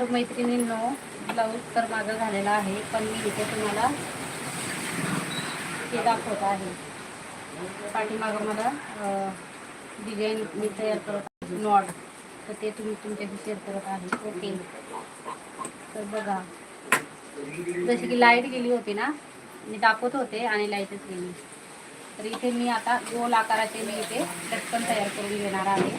तर मैत्रिणींनो ब्लाऊज तर माझा झालेला आहे पण मी इथे तुम्हाला हे दाखवत आहे. पाठीमागं मला डिझाईन मी तयार करत आहे नॉड तर ते तुम्ही तुमच्याशी शेअर करत आहे. ओके. तर बघा. जशी की लाइट गेली होती ना मी दाखवत होते आणि लाईटच गेली. तर इथे मी आता गोल आकाराचे मी इथे लटकन तयार करून घेणार आहे.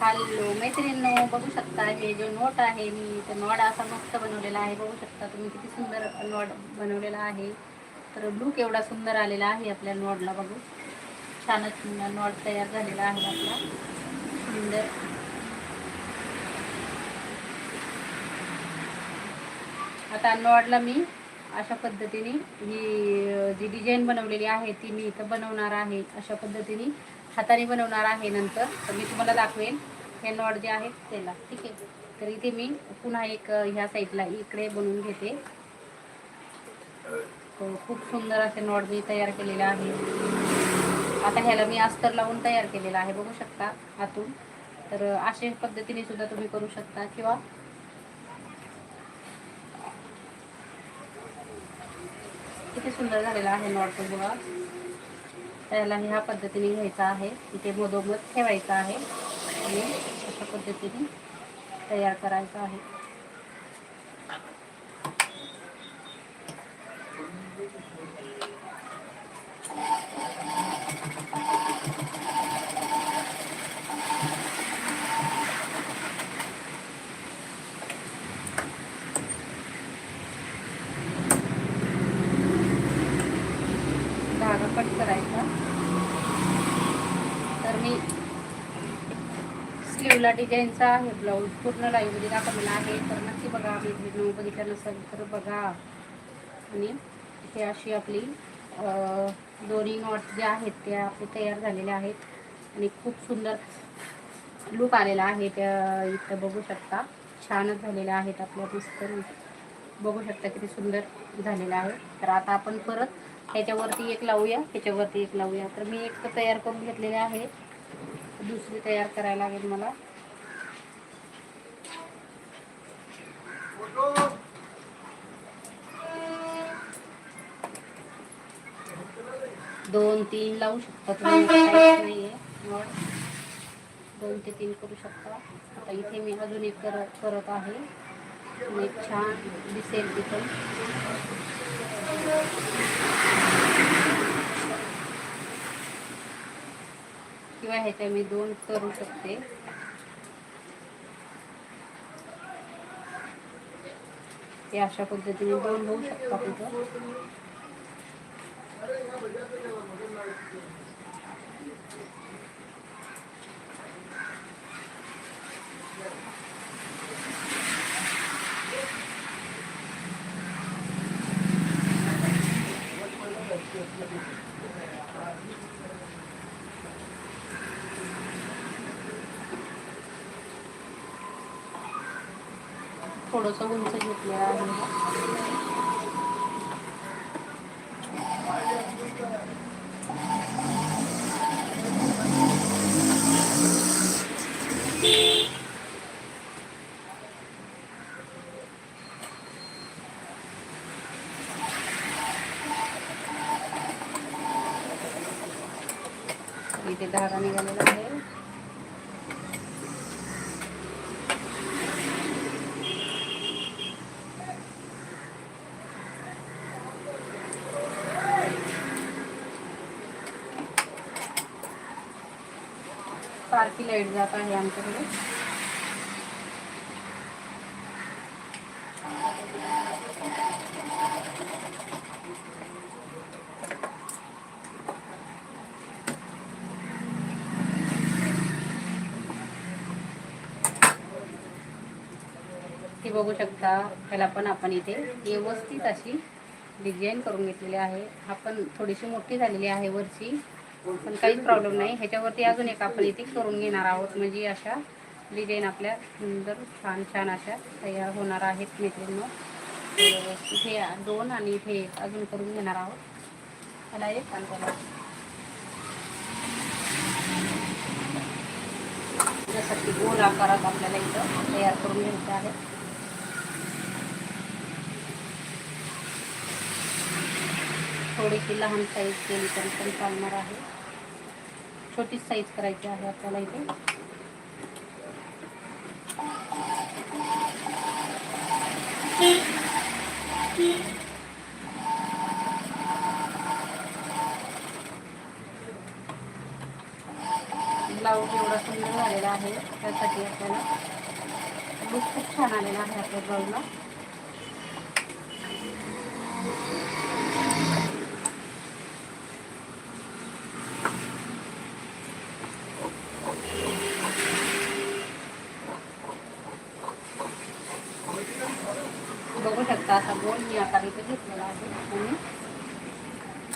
हॅलो मैत्रिणींनो बघू शकता हे जो नोट आहे मी तो नॉड असा मस्त बनवलेला आहे. बघू शकता तुम्ही किती सुंदर नॉड बनवलेला आहे. तर लूक एवढा सुंदर आलेला आहे आपल्या नॉडला बघू. छानच नॉड तयार झालेला आहे आपला. सुंदर. आता नॉडला मी अशा पद्धतीने ही जी डिझाईन बनवलेली आहे ती मी इथं बनवणार आहे. अशा पद्धतीने हाताने बनवणार आहे नंतर. तर मी तुम्हाला दाखवेन. हे नॉट जे आहेत त्याला. ठीक आहे? तर इथे मी पुन्हा एक ह्या साईडला इकडे बनवून घेते. हो, खूप सुंदर असे नॉट मी तयार केलेले आहे. आता ह्याला मी अस्तर लावून तयार केलेला आहे. बघू शकता आतून. तर अशा पद्धतीने सुद्धा तुम्ही करू शकता किंवा किती सुंदर झालेला आहे नॉट बघा. त्याला ह्या पद्धतीने घ्यायचा आहे. इथे मधोमध ठेवायचा आहे. आणि अशा पद्धतीने तयार करायचा आहे धागा कट करायचा तर मी स्लीवला डिझाईनचा आहे ब्लाऊज पूर्ण लाईव्हमध्ये दाखवलेला आहे. तर नक्की बघा व्हिडिओ बघितलं नसेल तर बघा. आणि हे अशी आपली दोन्ही नॉट ज्या आहेत त्या आपले तयार झालेल्या आहेत. आणि खूप सुंदर लुक आलेला आहे त्या इथं. बघू शकता. छानच झालेल्या आहेत आपल्या मस्त बघू शकता किती सुंदर झालेलं आहे. तर आता आपण परत ह्याच्यावरती एक लावूया. ह्याच्यावरती एक लावूया. तर मी एक तयार करून घेतलेले आहे. दुसरी तयार करायला लागेल मला. दोन, तीन लावू शकता तुम्ही. काहीच नाहीये नॉट दोन ते तीन करू शकता. आता इथे मी अजून एक करत आहे. एक छान दिसेल ती पण किंवा ह्याच्या मी दोन करू शकते. ते अशा पद्धतीने दोन होऊ शकतात तिथं थोडंसं उंच घेतलेलं आहे इथे धागा निघालेला आहे सारखी लाइट जात आहे आमच्याकडे. ती बघू शकता त्याला पण आपण इथे व्यवस्थित अशी डिझाईन करून घेतलेली आहे. आपण थोडीशी मोठी झालेली आहे वरची. पण काहीच प्रॉब्लेम नाही. ह्याच्यावरती अजून एक आपण इथे करून घेणार आहोत. म्हणजे अशा डिझाईन आपल्या सुंदर छान छान अशा तयार होणार आहेत मैत्रिणी इथे दोन आणि इथे एक अजून करून घेणार आहोत. मला एक कांदा जसं की गोल आकारात आपल्याला इथं तयार करून घ्यायचं आहे. थोडीशी लहान साईज केली तरी पण चालणार आहे. छोटीच साईज करायची आहे आपल्याला इथे. ब्लाऊज एवढा सुंदर झालेला आहे त्यासाठी आपल्याला खूप छान आलेला आहे आपल्या ब्लाऊजला बघू शकता असा गोल मी आकार इथे घेतलेला आहे आणि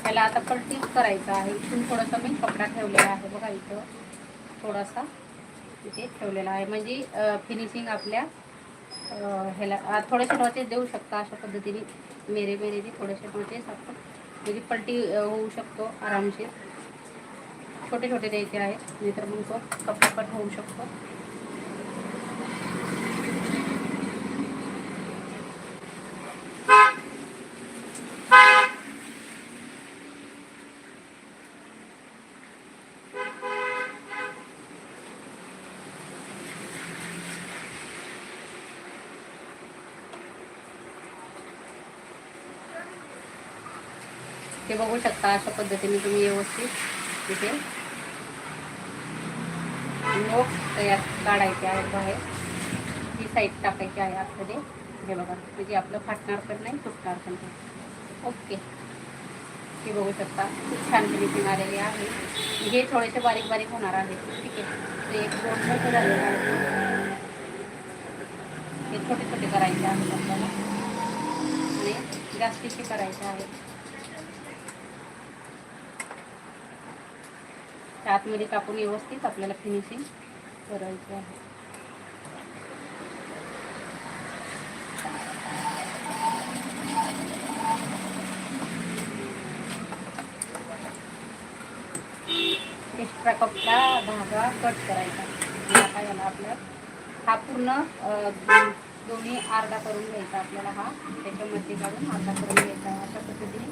त्याला आता पलटीच करायचं आहे. इथून थोडंसं मी कपडा ठेवलेला आहे बघा इथं. थोडासा इथे ठेवलेला आहे. म्हणजे फिनिशिंग आपल्या ह्याला थोडेसे नोचेस देऊ शकता अशा पद्धतीने. मेरे मेरे थोडेसे नोचेस आपण. म्हणजे पलटी होऊ शकतो आरामशीर. छोटे छोटे द्यायचे आहेत. नाहीतर मग तो कपडा पण होऊ शकतो. बघू शकता अशा पद्धतीने तुम्ही व्यवस्थित तिथे नोट तयार काढायचे आहेत बाहेर. ही साईड टाकायची आहे आतमध्ये. हे बघा म्हणजे आपलं फाटणार पण नाही तुटणार पण नाही. ओके. हे बघू शकता खूप छान फिनिशिंग आलेली आहे. हे थोडेसे बारीक बारीक होणार आहे ठीक आहे. ते एक दोन मोठं झालेलं आहे हे छोटे छोटे करायचे आहेत आपल्याला. आणि जास्तीचे करायचे आहेत. त्या आतमध्ये टाकून व्यवस्थित आपल्याला फिनिशिंग करायचं आहे. एक्स्ट्रा कपडा धागा कट करायचा. आता याला आपल्या हा पूर्ण दो- दोन्ही अर्धा करून घ्यायचा आपल्याला हा. त्याच्यामध्ये काढून अर्धा करून घ्यायचा. अशा पद्धतीने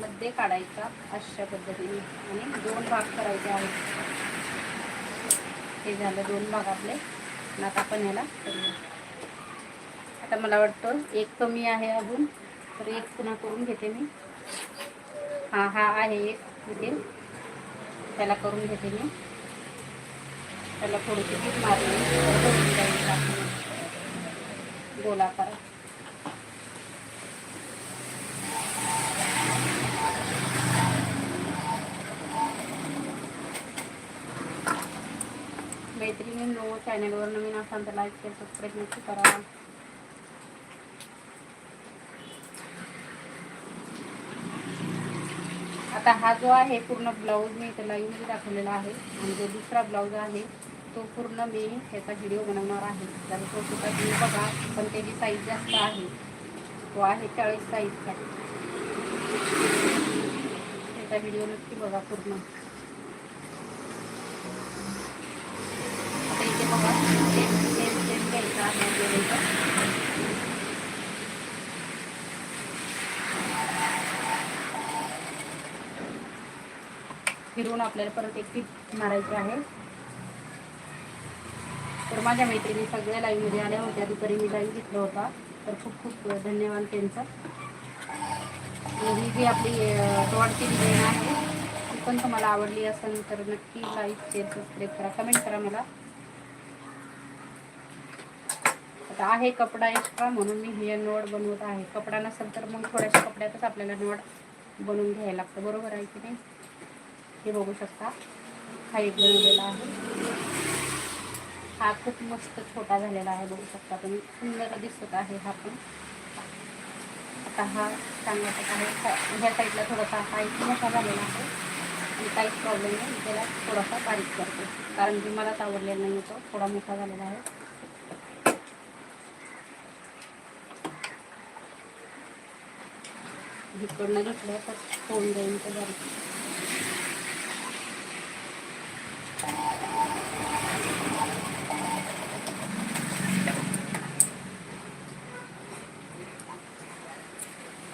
मध्ये काढायचा अशा पद्धतीने. आणि दोन भाग करायचे आहेत. हे झालं दोन भाग आपले. आता आपण याला करूया. आता मला वाटतं एक कमी आहे अजून. तर एक पुन्हा करून घेते मी. हा हा आहे एक. इथे त्याला करून घेते मी. त्याला थोडीशी पीठ मारली. गोलाकार. मैत्रिणी नो चॅनलवर नवीन असाल तर लाईक शेअर सबस्क्राईब नक्की करा. आता हा जो आहे पूर्ण ब्लाऊज मी इथे लाईव्हमध्ये दाखवलेला आहे. आणि जो दुसरा ब्लाऊज आहे तो पूर्ण मी ह्याचा व्हिडिओ बनवणार आहे. तर तो सुद्धा तुम्ही बघा पण त्याची साईज जास्त आहे. तो आहे चाळीस साईजचा त्याचा व्हिडिओ नक्की बघा पूर्ण आता इथे बघा सेम सेम सेम घ्यायचा आपल्याला फिरवून आपल्याला परत एक पीठ मारायचं आहे. तर माझ्या मैत्रिणी सगळ्या लाईव्हमध्ये आल्या होत्या. दुपारी मी लाईव्ह घेतला होता. तर खूप खूप धन्यवाद त्यांचा. ही जी आपली डॉटची डिझाईन आहे ती पण तुम्हाला आवडली असेल तर नक्की लाईक शेअर सबस्क्राईब करा. कमेंट करा मला. आता आहे कपडा एक्स्ट्रा म्हणून मी हे नोड बनवत आहे. कपडा नसेल तर मग थोड्याशा कपड्यातच आपल्याला नोड बनवून घ्यायला लागतं. बरोबर आहे की नाही? हे बघू शकता. हा एक बनवलेला आहे. हा खूप मस्त छोटा झालेला आहे. बघू शकता तुम्ही. सुंदर दिसत आहे हा पण. आता हा चांगला आहे. ह्या साईडला थोडासा हा एक मोठा झालेला आहे. आणि काहीच प्रॉब्लेम नाही. त्याला थोडासा बारीक करते. कारण की मलाच आवडलेला नाही तो. थोडा मोठा झालेला आहे. इकडनं घेतलं तर फोन देईन तर बारीक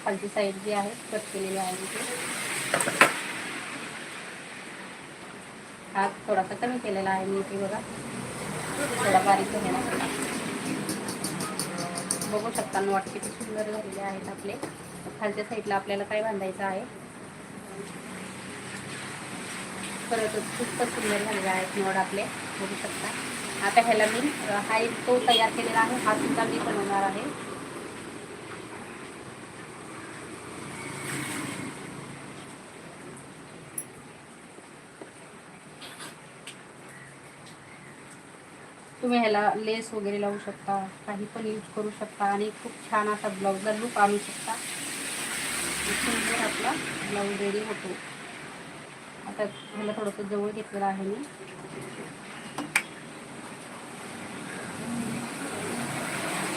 खालची साईड जी आहे कट केलेली आहे तिथे हा थोडासा कमी केलेला आहे मी इथे बघा. थोडा बारीक केलेला बघू शकता वाटते किती सुंदर झालेले आहेत आपले. खालच्या साईडला आपल्याला काय बांधायचं आहे? खरंच खूपच सुंदर झालेले आहेत नोड आपले बघू शकता. आता ह्याला मी हा एक तो तयार केलेला आहे हा सुद्धा मी बनवणार आहे. तुम्ही ह्याला लेस वगैरे लावू शकता काही पण यूज करू शकता आणि खूप छान असा ब्लाऊजला लुक आणू शकता. सुंदर आपला ब्लाऊज रेडी होतो. आता ह्याला थोडंसं जवळ घेतलेलं आहे मी.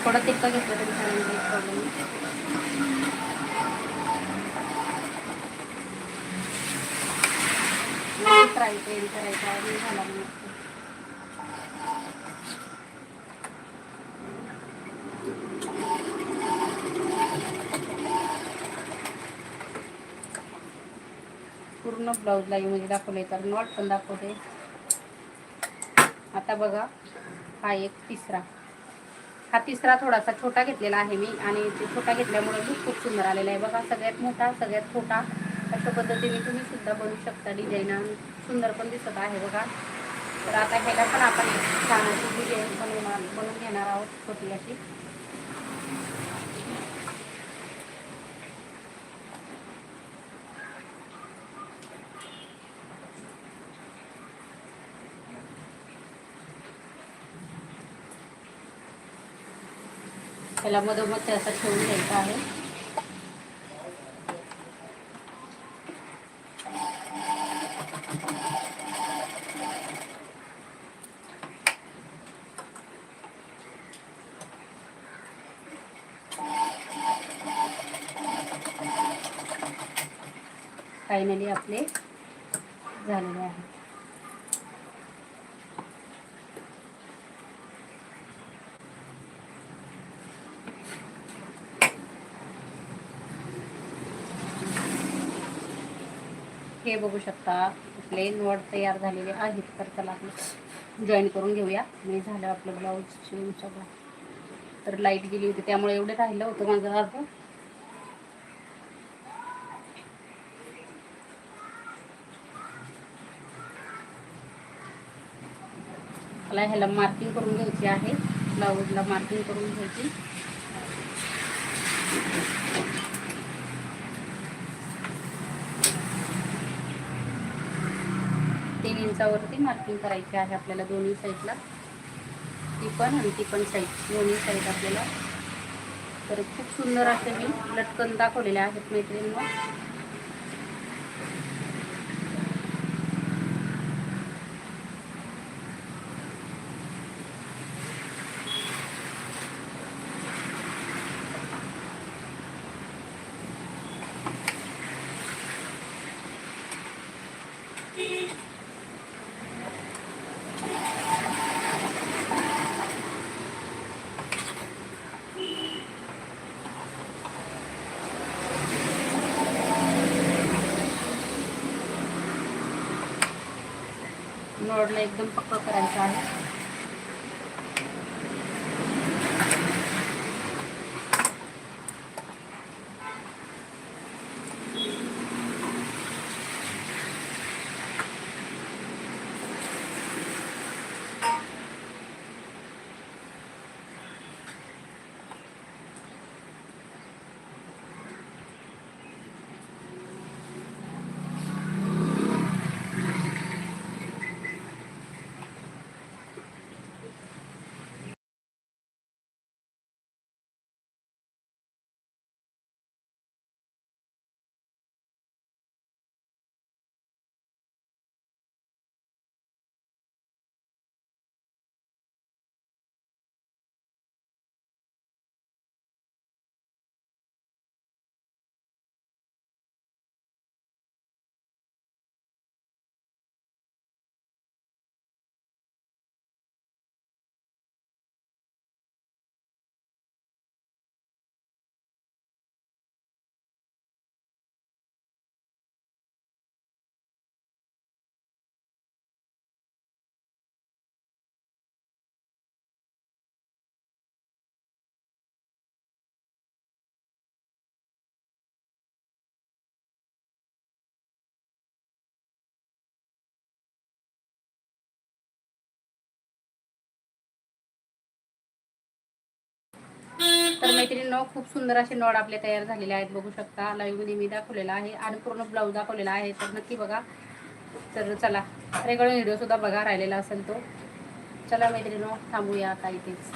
थोडं तितकं घेतलं तरी चालेल प्रॉब्लेम नाही. फ्राय रेडी करायचा आहे. मी झाला पूर्ण ब्लाऊज लाईव्हमध्ये म्हणजे दाखवले तर नॉट पण दाखवते. आता बघा हा एक तिसरा. हा तिसरा थोडासा छोटा घेतलेला आहे मी आणि ते छोटा घेतल्यामुळे लूक खूप सुंदर आलेला आहे. बघा सगळ्यात मोठा सगळ्यात छोटा अशा पद्धतीने तुम्ही सुद्धा बनवू शकता डिझाईन सुंदर पण दिसत आहे बघा. तर आता ह्याला पण आपण एक छान अशी डिझाईन बनवणार बनवून घेणार आहोत छोटी अशी. त्याला मधोमध असं ठेवून घ्यायचं आहे. फायनली आपले झालेले आहे. बघू शकता. आपले नोट तयार झालेले आहेत. तर त्याला आपण जॉईन करून घेऊया. मी झालं आपलं ब्लाऊज शिवून सगळं. तर लाइट गेली होती त्यामुळे एवढं राहिलं होतं माझं अर्ध मला ह्याला मार्किंग करून घ्यायची आहे. ब्लाऊजला मार्किंग करून घ्यायची. इंचावरती मार्किंग करायची आहे आपल्याला दोन्ही साईडला ती पण आणि ती पण साईड दोन्ही साईड आपल्याला. तर खूप सुंदर असे मी लटकन दाखवलेले आहेत मैत्रिणींना. नोडला एकदम पक्क करायचं आहे. मैत्रिणींनो खूप सुंदर असे नॉड आपले तयार झालेले आहेत. बघू शकता लाईव्हमध्ये मी दाखवलेला आहे आणि पूर्ण ब्लाऊज दाखवलेला आहे. तर नक्की बघा. तर चला रेग्युलर व्हिडिओ सुद्धा बघा राहिलेला असेल तो. चला मैत्रिणीनो थांबूया आता इथेच.